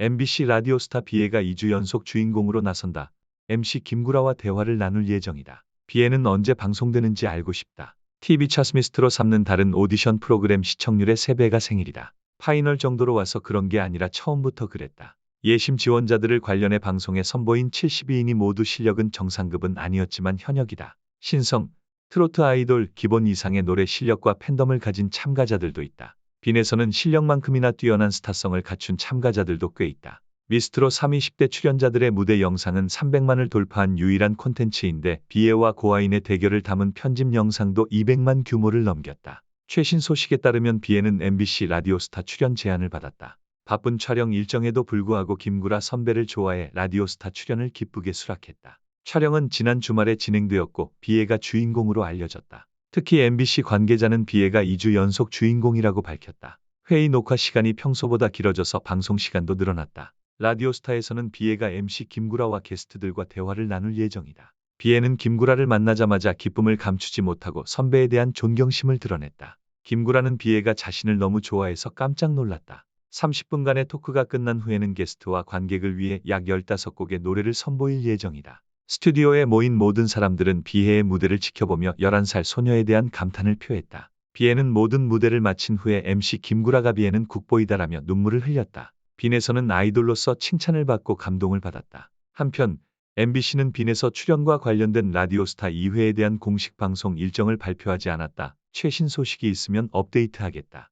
MBC 라디오 스타 비애가 2주 연속 주인공으로 나선다. MC 김구라와 대화를 나눌 예정이다. 비애는 언제 방송되는지 알고 싶다. TV 차스미스트로 삼는 다른 오디션 프로그램 시청률의 3배가 생일이다. 파이널 정도로 와서 그런 게 아니라 처음부터 그랬다. 예심 지원자들을 관련해 방송에 선보인 72인이 모두 실력은 정상급은 아니었지만 현역이다. 신성, 트로트 아이돌 기본 이상의 노래 실력과 팬덤을 가진 참가자들도 있다. 빈에서는 실력만큼이나 뛰어난 스타성을 갖춘 참가자들도 꽤 있다. 미스트로 3, 20대 출연자들의 무대 영상은 300만을 돌파한 유일한 콘텐츠인데 비애와 고아인의 대결을 담은 편집 영상도 200만 규모를 넘겼다. 최신 소식에 따르면 비애는 MBC 라디오스타 출연 제안을 받았다. 바쁜 촬영 일정에도 불구하고 김구라 선배를 좋아해 라디오스타 출연을 기쁘게 수락했다. 촬영은 지난 주말에 진행되었고 비애가 주인공으로 알려졌다. 특히 MBC 관계자는 비애가 2주 연속 주인공이라고 밝혔다. 회의 녹화 시간이 평소보다 길어져서 방송 시간도 늘어났다. 라디오스타에서는 비애가 MC 김구라와 게스트들과 대화를 나눌 예정이다. 비애는 김구라를 만나자마자 기쁨을 감추지 못하고 선배에 대한 존경심을 드러냈다. 김구라는 비애가 자신을 너무 좋아해서 깜짝 놀랐다. 30분간의 토크가 끝난 후에는 게스트와 관객을 위해 약 15곡의 노래를 선보일 예정이다. 스튜디오에 모인 모든 사람들은 비애의 무대를 지켜보며 11살 소녀에 대한 감탄을 표했다. 비애는 모든 무대를 마친 후에 MC 김구라가 비애는 국보이다라며 눈물을 흘렸다. 빈에서는 아이돌로서 칭찬을 받고 감동을 받았다. 한편 MBC는 빈에서 출연과 관련된 라디오스타 2회에 대한 공식 방송 일정을 발표하지 않았다. 최신 소식이 있으면 업데이트하겠다.